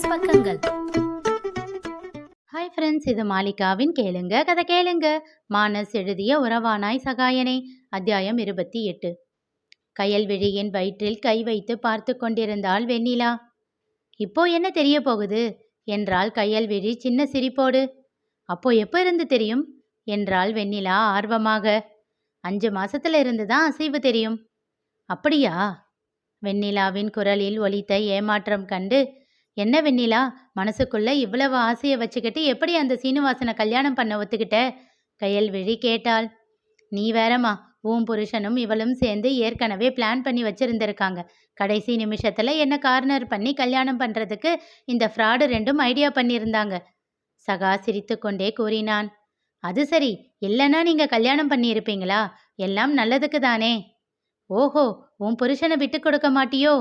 மானஸ் பக்கங்கள். Hi friends இது மாலிகாவின் கேளுங்க கதை கேளுங்க. மானஸ் எழுதிய உறவானாய் சகாயனே அத்தியாயம் இருபத்தி எட்டு. கயல்விழியின் வயிற்றில் கை வைத்து பார்த்து கொண்டிருந்தாள் வெண்ணிலா. இப்போ என்ன தெரிய போகுது? என்றாள் கயல்விழி சின்ன சிரிப்போடு. அப்போ எப்போ இருந்து தெரியும்? என்றாள் வெண்ணிலா ஆர்வமாக. அஞ்சு மாசத்துல இருந்து தான் அசைவு தெரியும். அப்படியா? வெண்ணிலாவின் குரலில் ஒலித்த ஏமாற்றம் கண்டு என்ன வெண்ணிலா? மனசுக்குள்ள இவ்வளவு ஆசையை வச்சுக்கிட்டு எப்படி அந்த சீனிவாசனை கல்யாணம் பண்ண ஒத்துக்கிட்ட? கயல்விழி கேட்டாள். நீ வேறம்மா உன் புருஷனும் இவளும் சேர்ந்து ஏற்கனவே பிளான் பண்ணி வச்சிருந்திருக்காங்க. கடைசி நிமிஷத்துல என்ன கார்னர் பண்ணி கல்யாணம் பண்றதுக்கு இந்த ஃப்ராடு ரெண்டும் ஐடியா பண்ணியிருந்தாங்க. சகா சிரித்துக்கொண்டே கூறினான். அது சரி இல்லைன்னா நீங்க கல்யாணம் பண்ணியிருப்பீங்களா? எல்லாம் நல்லதுக்கு தானே. ஓஹோ உன் புருஷனை விட்டு கொடுக்க மாட்டியோ?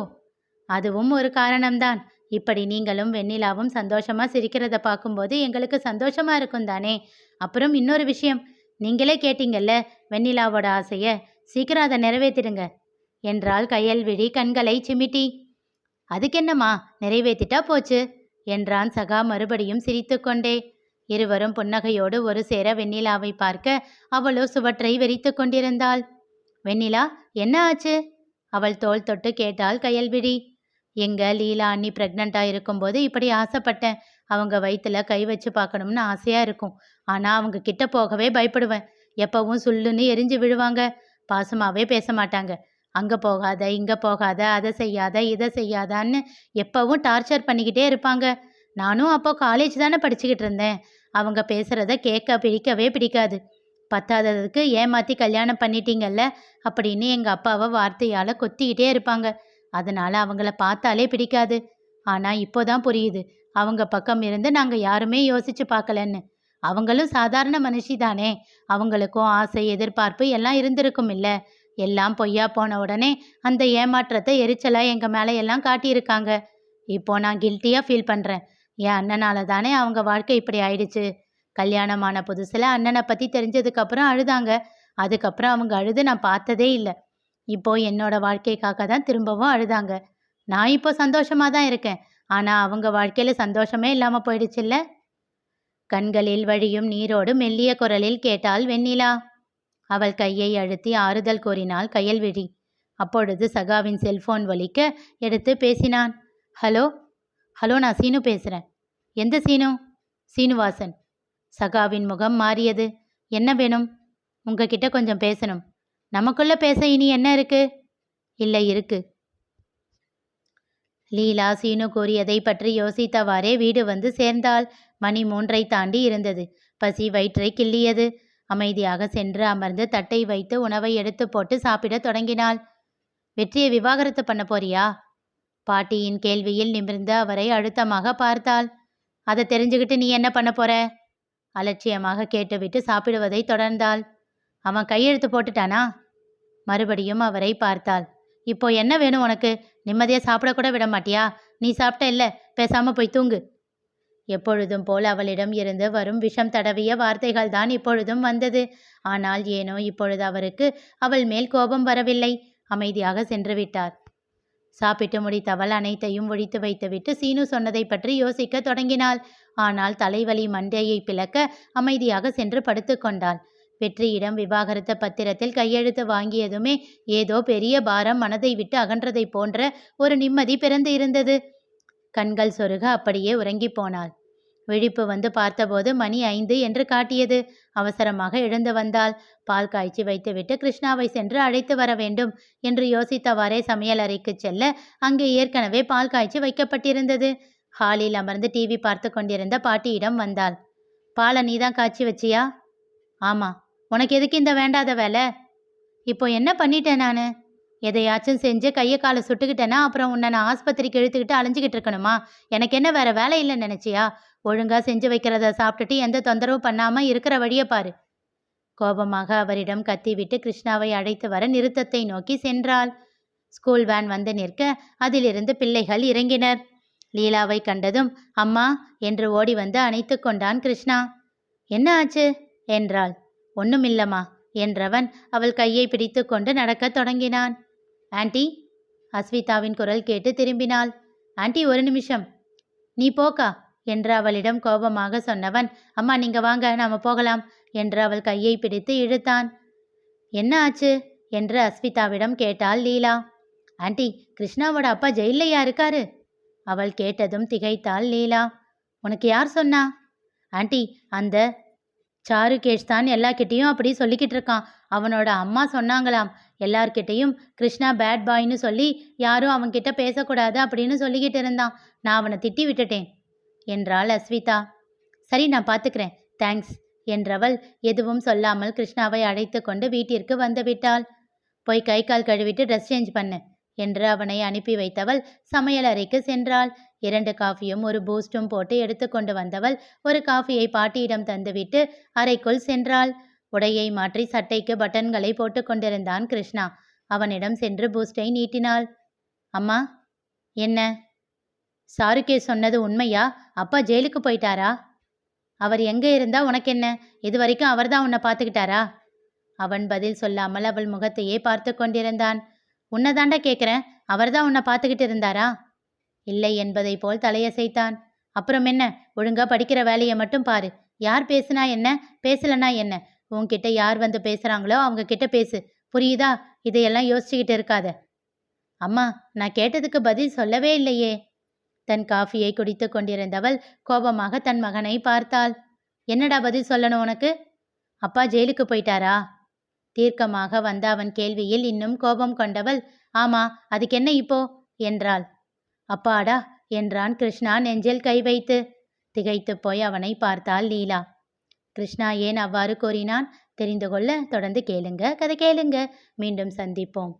அதுவும் ஒரு காரணம்தான். இப்படி நீங்களும் வெண்ணிலாவும் சந்தோஷமா சிரிக்கிறத பார்க்கும்போது எங்களுக்கு சந்தோஷமா இருக்கும் தானே? அப்புறம் இன்னொரு விஷயம். நீங்களே கேட்டீங்கல்ல வெண்ணிலாவோட ஆசைய? சீக்கிரம் அதை நிறைவேற்றிடுங்க. என்றாள் கையல்விழி கண்களை சிமிட்டி. அதுக்கென்னம்மா? நிறைவேற்றிட்டா போச்சு? என்றான் சகா மறுபடியும் சிரித்துக்கொண்டே. இருவரும் புன்னகையோடு ஒரு சேர வெண்ணிலாவை பார்க்க அவளோ சுவற்றை வெறித்து கொண்டிருந்தாள். வெண்ணிலா என்ன ஆச்சு? அவள் தோல் தொட்டு கேட்டாள் கயல்விழி எங்கள் லீலா அண்ணி ப்ரெக்னெண்ட்டா இருக்கும்போது இப்படி ஆசைப்பட்டேன். அவங்க வயிற்றில் கை வச்சு பார்க்கணும்னு ஆசையாக இருக்கும். ஆனால் அவங்க கிட்ட போகவே பயப்படுவேன். எப்பவும் சுள்ளுன்னு எரிஞ்சு விழுவாங்க. பாசமாகவே பேச மாட்டாங்க. அங்கே போகாத இங்கே போகாத அதை செய்யாத இதை செய்யாதான்னு எப்பவும் டார்ச்சர் பண்ணிக்கிட்டே இருப்பாங்க. நானும் அப்போ காலேஜ் தானே படிச்சுக்கிட்டு இருந்தேன். அவங்க பேசுகிறத கேட்க பிடிக்கவே பிடிக்காது. பத்தாததுக்கு ஏமாற்றி கல்யாணம் பண்ணிட்டீங்கல்ல? அப்படின்னு எங்கள் அப்பாவை வார்த்தையால் கொத்திக்கிட்டே இருப்பாங்க. அதனால அவங்கள பார்த்தாலே பிடிக்காது. ஆனா இப்போதான் புரியுது. அவங்க பக்கம் இருந்து நாங்க யாருமே யோசிச்சு பார்க்கலன்னு. அவங்களும் சாதாரண மனுஷி தானே. அவங்களுக்கும் ஆசை எதிர்பார்ப்பு எல்லாம் இருந்திருக்கும் இல்ல. எல்லாம் பொய்யா போன உடனே அந்த ஏமாற்றத்தை எரிச்சலா எங்க மேல எல்லாம் காட்டியிருக்காங்க. இப்போ நான் கில்ட்டியா ஃபீல் பண்றேன். என் அண்ணனால தானே அவங்க வாழ்க்கை இப்படி ஆயிடுச்சு. கல்யாணமான புதுசுல அண்ணனை பத்தி தெரிஞ்சதுக்கு அப்புறம் அழுதாங்க. அதுக்கப்புறம் அவங்க அழுது நான் பார்த்ததே இல்லை. இப்போ என்னோட வாழ்க்கைக்காக தான் திரும்பவும் அழுதாங்க. நான் இப்போ சந்தோஷமாக தான் இருக்கேன். ஆனால் அவங்க வாழ்க்கையில் சந்தோஷமே இல்லாமல் போயிடுச்சுல்ல? கண்களில் வழியும் நீரோடு மெல்லிய குரலில் கேட்டாள் வெண்ணிலா. அவள் கையை அழுத்தி ஆறுதல் கூறினாள் கையல்விழி. அப்பொழுது சகாவின் செல்போன் வலிக்க எடுத்து பேசினான். ஹலோ? ஹலோ நான் சீனு பேசுகிறேன் எந்த சீனு? சீனுவாசன். சகாவின் முகம் மாறியது. என்ன வேணும்? உங்ககிட்ட கொஞ்சம் பேசணும். நமக்குள்ள பேச இனி என்ன இருக்கு? இல்லை இருக்கு. லீலா சீனு கூறியதை பற்றி யோசித்தவாறே வீடு வந்து சேர்ந்தாள். மணி மூன்றை தாண்டி இருந்தது. பசி வயிற்றை கிள்ளியது. அமைதியாக சென்று அமர்ந்து தட்டை வைத்து உணவை எடுத்து போட்டு சாப்பிடத் தொடங்கினாள். வெற்றியை விவாகரத்து பண்ண போறியா? பாட்டியின் கேள்வியில் நிமிர்ந்து அவரை அழுத்தமாக பார்த்தாள். அதை தெரிஞ்சுக்கிட்டு நீ என்ன பண்ண போற? அலட்சியமாக கேட்டுவிட்டு சாப்பிடுவதை தொடர்ந்தாள். அவன் கையெழுத்து போட்டுட்டானா? மறுபடியும் அவரை பார்த்தாள். இப்போ என்ன வேணும் உனக்கு? நிம்மதியா சாப்பிடக்கூட விட மாட்டியா? நீ சாப்பிட்ட இல்ல பேசாம போய் தூங்கு. எப்பொழுதும் போல் அவளிடம் இருந்து வரும் விஷம் தடவிய வார்த்தைகள் தான் இப்பொழுதும் வந்தது. ஆனால் ஏனோ இப்பொழுது அவருக்கு அவள் மேல் கோபம் வரவில்லை. அமைதியாக சென்று விட்டார். சாப்பிட்டு முடித்தவள் அனைத்தையும் ஒழித்து வைத்துவிட்டு சீனு சொன்னதை பற்றி யோசிக்க தொடங்கினாள். ஆனால் தலைவலி மண்டையை பிளக்க அமைதியாக சென்று படுத்துக்கொண்டாள் வெற்றியிடம் விவாகரத்து பத்திரத்தில் கையெழுத்து வாங்கியதுமே ஏதோ பெரிய பாரம் மனதை விட்டு அகன்றதை போன்ற ஒரு நிம்மதி பிறந்து இருந்தது. கண்கள் சொருக அப்படியே உறங்கி போனாள். விழிப்பு வந்து பார்த்தபோது மணி ஐந்து என்று காட்டியது. அவசரமாக எழுந்து வந்தால் பால் காய்ச்சி வைத்துவிட்டு கிருஷ்ணாவை சென்று அழைத்து வர வேண்டும் என்று யோசித்தவாறே சமையல் அறைக்கு செல்ல அங்கே ஏற்கனவே பால் காய்ச்சி வைக்கப்பட்டிருந்தது. ஹாலில் அமர்ந்து டிவி பார்த்து கொண்டிருந்த பாட்டியிடம் வந்தாள். பாலை நீதான் காய்ச்சி வச்சியா? ஆமா. உனக்கு எதுக்கு இந்த வேண்டாத வேலை? இப்போ என்ன பண்ணிட்டேன் நான்? எதையாச்சும் செஞ்சு கையை காலை சுட்டுக்கிட்டேன்னா அப்புறம் உன்னை நான் ஆஸ்பத்திரிக்கு இழுத்துக்கிட்டு அலைஞ்சிக்கிட்டு இருக்கணுமா? எனக்கு என்ன வேற வேலை இல்லைன்னு நினைச்சியா? ஒழுங்கா செஞ்சு வைக்கிறத சாப்பிட்டுட்டு எந்த தொந்தரவும் பண்ணாம இருக்கிற வழியை பாரு. கோபமாக அவரிடம் கத்திவிட்டு கிருஷ்ணாவை அழைத்து வர நிறுத்தத்தை நோக்கி சென்றாள். ஸ்கூல் வேன் வந்து நிற்க அதிலிருந்து பிள்ளைகள் இறங்கினர். லீலாவை கண்டதும் அம்மா என்று ஓடி வந்து அணைத்து கொண்டான் கிருஷ்ணா. என்ன ஆச்சு? என்றாள். ஒண்ணுமில்லம்மா என்றவன் அவள் கையை பிடித்து கொண்டு நடக்கத் தொடங்கினான். ஆண்டி அஸ்விதாவின் குரல் கேட்டு திரும்பினாள். ஆண்டி ஒரு நிமிஷம். நீ போக்கா என்று அவளிடம் கோபமாக சொன்னவன். அம்மா நீங்க வாங்க நாம போகலாம் என்று அவள் கையை பிடித்து இழுத்தான். என்ன ஆச்சு? என்று அஸ்விதாவிடம் கேட்டாள் லீலா. ஆண்டி கிருஷ்ணாவோட அப்பா ஜெயிலையா இருக்காரு? அவள் கேட்டதும் திகைத்தாள் லீலா. உனக்கு யார் சொன்னா? ஆண்டி அந்த சாருகேஷ் தான் எல்லார்கிட்டேயும் அப்படி சொல்லிக்கிட்டு இருக்கான் அவனோட அம்மா சொன்னாங்களாம். எல்லார்கிட்டேயும் கிருஷ்ணா பேட் பாய்னு சொல்லி யாரும் அவன்கிட்ட பேசக்கூடாது அப்படின்னு சொல்லிக்கிட்டு இருந்தான் நான் அவனை திட்டி விட்டுட்டேன் என்றாள் அஸ்விதா. சரி நான் பார்த்துக்கிறேன் தேங்க்ஸ் என்றவள் எதுவும் சொல்லாமல் கிருஷ்ணாவை அழைத்து கொண்டு வீட்டிற்கு வந்து விட்டாள். போய் கை கால் கழுவிட்டு ட்ரெஸ் சேஞ்ச் பண்ணு. என்று அவனை அனுப்பி வைத்தவள் சமையல் அறைக்கு சென்றாள். இரண்டு காஃபியும் ஒரு பூஸ்டும் போட்டு எடுத்துக்கொண்டு வந்தவள் ஒரு காஃபியை பாட்டியிடம் தந்துவிட்டு அறைக்குள் சென்றாள். உடையை மாற்றி சட்டைக்கு பட்டன்களை போட்டு கொண்டிருந்தான் கிருஷ்ணா. அவனிடம் சென்று பூஸ்டை நீட்டினாள். அம்மா என்ன? சாருக்கே சொன்னது உண்மையா? அப்பா ஜெயிலுக்கு போயிட்டாரா? அவர் எங்கே இருந்தா உனக்கு என்ன இது வரைக்கும் அவர்தான் உன்னை பார்த்துக்கிட்டாரா? அவன் பதில் சொல்லாமல் அவள் முகத்தையே பார்த்து கொண்டிருந்தான். உன்னைதாண்டா கேட்குறேன் அவர்தான் உன்னை பார்த்துக்கிட்டு இருந்தாரா? இல்லை என்பதை போல் தலையசைத்தான். அப்புறம் என்ன? ஒழுங்கா படிக்கிற வேலையை மட்டும் பாரு. யார் பேசுனா என்ன? பேசலனா என்ன? உன்கிட்ட யார் வந்து பேசுறாங்களோ அவங்க கிட்ட பேசு. புரியுதா? இதையெல்லாம் யோசிச்சுக்கிட்டு இருக்காத. அம்மா நான் கேட்டதுக்கு பதில் சொல்லவே இல்லையே. தன் காஃபியை குடித்து கொண்டிருந்தவள் கோபமாக தன் மகனை பார்த்தாள். என்னடா பதில் சொல்லணும் உனக்கு? அப்பா ஜெயிலுக்கு போயிட்டாரா? தீர்க்கமாக வந்த அவன் கேள்வியில் இன்னும் கோபம் கொண்டவள் ஆமா அதுக்கென்ன இப்போ? என்றாள். அப்பாடா என்றான் கிருஷ்ணா நெஞ்சில் கை வைத்து. திகைத்து போய் அவனை பார்த்தாள் லீலா. கிருஷ்ணா ஏன் அவ்வாறு கூறினான்? தெரிந்து கொள்ள தொடர்ந்து கேளுங்க. கதை கேளுங்க. மீண்டும் சந்திப்போம்.